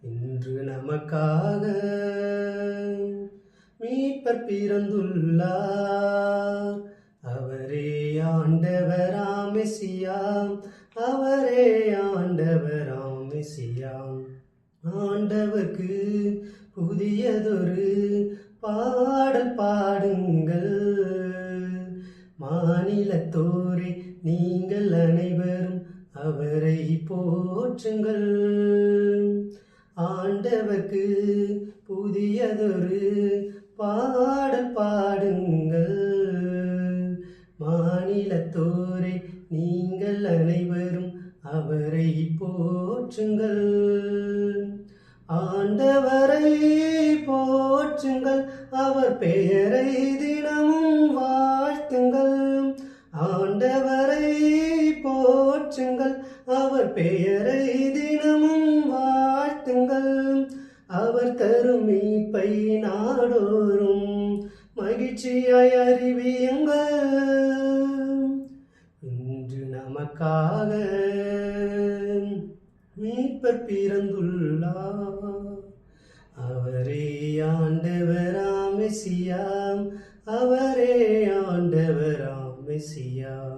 இன்று நமக்காக மீட்பர் பிறந்துள்ளார். ஆண்டவராம் மெசியாம். அவரே ஆண்டவராம் மெசியாம். ஆண்டவர்க்கு புதியதொரு பாடல் பாடுங்கள். மாநிலத்தோரே நீங்கள் அனைவரும் அவரை போற்றுங்கள். ஆண்டவர்க்கு புதியதொரு பாடல் பாடுங்கள். மாநிலத்தோரை நீங்கள் அனைவரும் அவரை போற்றுங்கள். ஆண்டவரை போற்றுங்கள் அவர் பெயரை தினமும் வாழ்த்துங்கள். ஆண்டவரை போற்றுங்கள் அவர் பெயரை தினமும் வாழ்த்துங்கள். அவர் தரும் மீட்பை நாடோறும் மகிழ்ச்சியாய் அறிவியுங்கள். நமக்காக மீட்பர் பிறந்துள்ளார். அவரே ஆண்டவராம் மெசியாம் அவரே ஆண்டவராம் மெசியாம்.